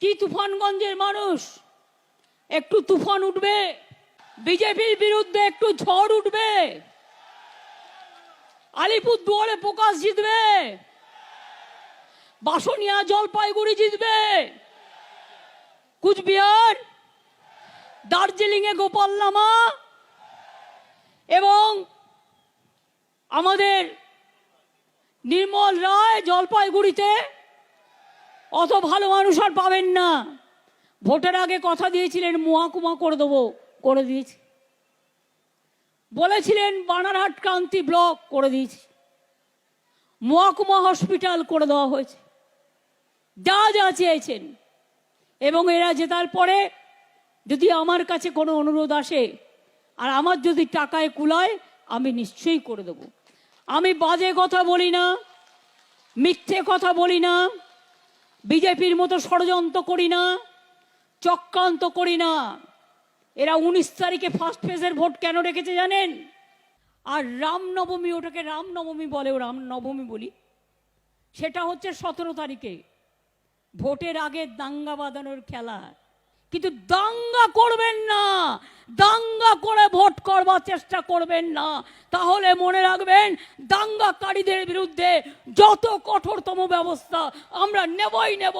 কি তুফানগঞ্জের মানুষ? একটু তুফান উঠবে। বিজেপির বিরুদ্ধে একটু ঝড় উঠবে। আলিপুর দুয়ারে প্রকাশ জিতবে। বাসনিয়া জলপাইগুড়ি জিতবে। কুচবিহার দার্জিলিং এ গোপাল লামা এবং আমাদের নির্মল রায় জলপাইগুড়িতে অত ভালো মানুষ আর পাবেন না। ভোটের আগে কথা দিয়েছিলেন, মহাকুমা করে দেবো, করে দিয়েছি। বলেছিলেন, বানারহাট ক্রান্তি ব্লক করে দিয়েছি। মহাকুমা হসপিটাল করে দেওয়া হয়েছে। যা যা চেয়েছেন। এবং এরা জেতার পরে যদি আমার কাছে কোনো অনুরোধ আসে, আর আমার যদি টাকায় কুলায়, আমি নিশ্চয়ই করে দেব। আমি বাজে কথা বলি না, মিথ্যে কথা বলি না। বিজেপির মতো ষড়যন্ত্র করি না, চক্রান্ত করি না। এরা উনিশ তারিখে ফার্স্ট ফেজের ভোট কেন রেখেছে জানেন? আর রামনবমী, ওটাকে রামনবমী বলে ও রামনবমী বলি, সেটা হচ্ছে সতেরো তারিখে। ভোটের আগে দাঙ্গা বাঁধানোর খেলা। কিন্তু দাঙ্গা করবেন না। দাঙ্গা করে ভোট করবার চেষ্টা করবেন না। তাহলে মনে রাখবেন, দাঙ্গাকারীদের বিরুদ্ধে যত কঠোরতম ব্যবস্থা আমরা নেবই নেব।